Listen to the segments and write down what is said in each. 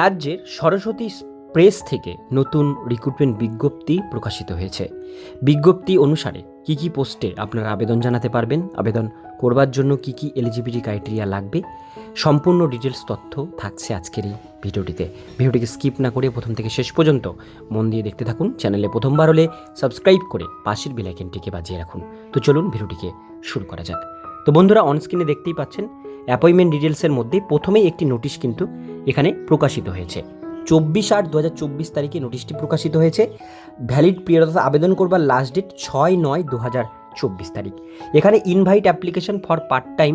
রাজ্যের সরস্বতী প্রেস থেকে নতুন রিক্রুটমেন্ট বিজ্ঞপ্তি প্রকাশিত হয়েছে। বিজ্ঞপ্তি অনুসারে কি কি পোস্টে আপনারা আবেদন জানাতে পারবেন, আবেদন করবার জন্য কি কি এলিজিবিলিটি ক্রাইটেরিয়া লাগবে, সম্পূর্ণ ডিটেলস তথ্য থাকছে আজকের এই ভিডিওটিতে। ভিডিওটিকে স্কিপ না করে প্রথম থেকে শেষ পর্যন্ত মন দিয়ে দেখতে থাকুন চ্যানেলে প্রথমবার হলে সাবস্ক্রাইব করে পাশের বেলাইকেনটিকে বাজিয়ে রাখুন। তো চলুন ভিডিওটিকে শুরু করা যাক। তো বন্ধুরা অনস্ক্রিনে দেখতেই পাচ্ছেন অ্যাপয়েন্টমেন্ট ডিটেলসের মধ্যে প্রথমেই একটি নোটিশ কিন্তু এখানে প্রকাশিত হয়েছে। চব্বিশ আট দু হাজার চব্বিশ তারিখে নোটিশটি প্রকাশিত হয়েছে। ভ্যালিড পিরিয়ড আবেদন করবার লাস্ট ডেট ছয় নয় দু হাজার চব্বিশ তারিখ। এখানে invite application for part time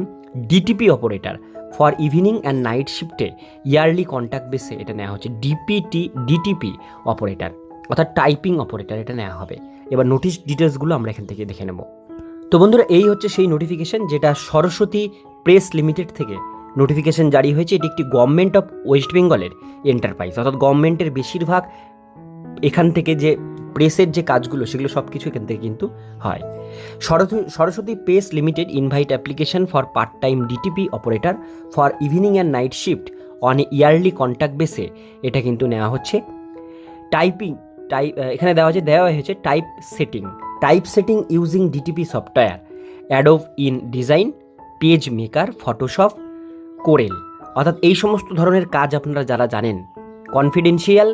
DTP operator for evening and night শিফটে ইয়ারলি কন্ট্যাক্ট বেসে এটা নেওয়া হচ্ছে। ডিপিটি ডিটিপি অপারেটর অর্থাৎ টাইপিং অপারেটর এটা নেওয়া হবে। এবার নোটিশ ডিটেলসগুলো আমরা এখান থেকে দেখে নেব। তো বন্ধুরা, এই হচ্ছে সেই নোটিফিকেশন যেটা সরস্বতী প্রেস লিমিটেড থেকে নোটিফিকেশন জারি হয়েছে, এটি একটি গভর্নমেন্ট অফ ওয়েস্ট বেঙ্গলের এন্টারপ্রাইজ অর্থাৎ গভর্নমেন্টের বেশিরভাগ এখান থেকে যে প্রেসের যে কাজগুলো, সেগুলো সব কিছু এখান থেকে কিন্তু হয়। Saraswati press limited invite application for part time DTP operator for evening and night shift on yearly contact বেসে এটা কিন্তু নেওয়া হচ্ছে। টাইপিং টাইপ এখানে দেওয়া হচ্ছে দেওয়া হয়েছে typesetting typesetting using DTP software Adobe InDesign PageMaker Photoshop Corel. অর্থাৎ এই সমস্ত ধরনের কাজ আপনারা যারা জানেন confidential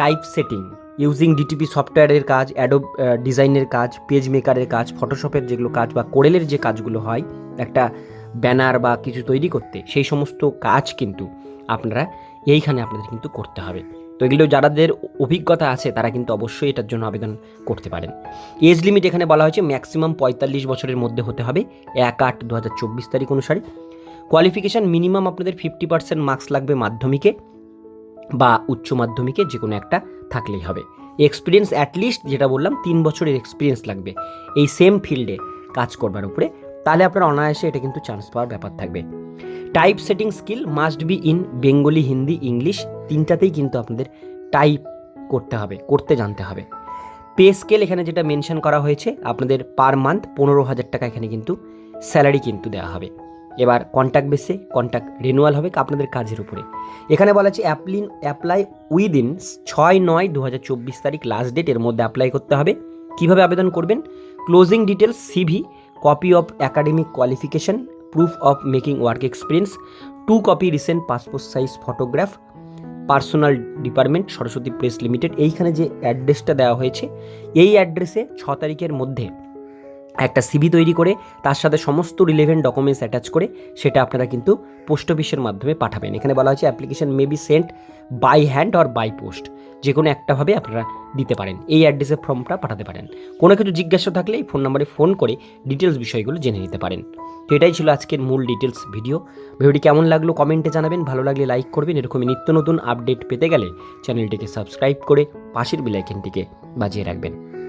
typesetting using DTP সফটওয়্যারের কাজ অ্যাডোব ডিজাইনের কাজ পেজ মেকারের কাজ ফটোশপের যেগুলো কাজ বা কোরেলের যে কাজগুলো হয়, একটা ব্যানার বা কিছু তৈরি করতে, সেই সমস্ত কাজ কিন্তু আপনারা এইখানে আপনাদের কিন্তু করতে হবে। তো এগুলো যারাদের অভিজ্ঞতা আছে, তারা কিন্তু অবশ্যই এটার জন্য আবেদন করতে পারেন। এজ লিমিট এখানে বলা হয়েছে ম্যাক্সিমাম পঁয়তাল্লিশ বছরের মধ্যে হতে হবে, এক আট দু তারিখ অনুসারে। কোয়ালিফিকেশান মিনিমাম আপনাদের ফিফটি পার্সেন্ট মার্কস লাগবে মাধ্যমিকে বা উচ্চ মাধ্যমিকে যে কোনো একটা থাকলেই হবে। এক্সপিরিয়েন্স অ্যাটলিস্ট যেটা বললাম, তিন বছরের এক্সপিরিয়েন্স লাগবে এই সেম ফিল্ডে কাজ করবার উপরে। তাহলে আপনার অনায়াসে এটা কিন্তু চান্স পাওয়ার ব্যাপার থাকবে। Typesetting skill must be in Bengali Hindi English তিনটাতেই কিন্তু আপনাদের টাইপ করতে হবে, করতে জানতে হবে। পে স্কেল এখানে যেটা মেনশন করা হয়েছে, আপনাদের পার মান্থ পনেরো হাজার টাকা এখানে কিন্তু স্যালারি কিন্তু দেওয়া হবে। এবার কন্ট্যাক্ট বেসে কন্ট্যাক্ট রিনুয়াল হবে আপনাদের কাজের উপরে। এখানে বলা আছে অ্যাপ্লিন অ্যাপ্লাই উইদিন ছয় নয় দু তারিখ লাস্ট ডেট এর মধ্যে অ্যাপ্লাই করতে হবে। কীভাবে আবেদন করবেন? Closing details CV copy of academic qualification proof of making work experience two copy recent passport size photograph personal department Saraswati press limited এইখানে যে অ্যাড্রেসটা দেওয়া হয়েছে, এই অ্যাড্রেসে ছ তারিখের মধ্যে একটা সিবি তৈরি করে, তার সাথে সমস্ত রিলেভেন্ট ডকুমেন্টস অ্যাটাচ করে, সেটা আপনারা কিন্তু পোস্ট অফিসের মাধ্যমে পাঠাবেন। এখানে বলা হয়েছে application may be sent by hand or by post যে কোনো একটাভাবে আপনারা দিতে পারেন। এই অ্যাড্রেসে ফর্মটা পাঠাতে পারেন। কোনো কিছু জিজ্ঞাসা থাকলে এই ফোন নাম্বারে ফোন করে ডিটেলস বিষয়গুলো জেনে নিতে পারেন। তো এটাই ছিল আজকের মূল ডিটেলস ভিডিও ভিডিওটি কেমন লাগল কমেন্টে জানাবেন। ভালো লাগলে লাইক করবেন। এরকমই নিত্য নতুন আপডেট পেতে গেলে চ্যানেলটিকে সাবস্ক্রাইব করে পাশের বেলাইকেনটিকে বাজিয়ে রাখবেন।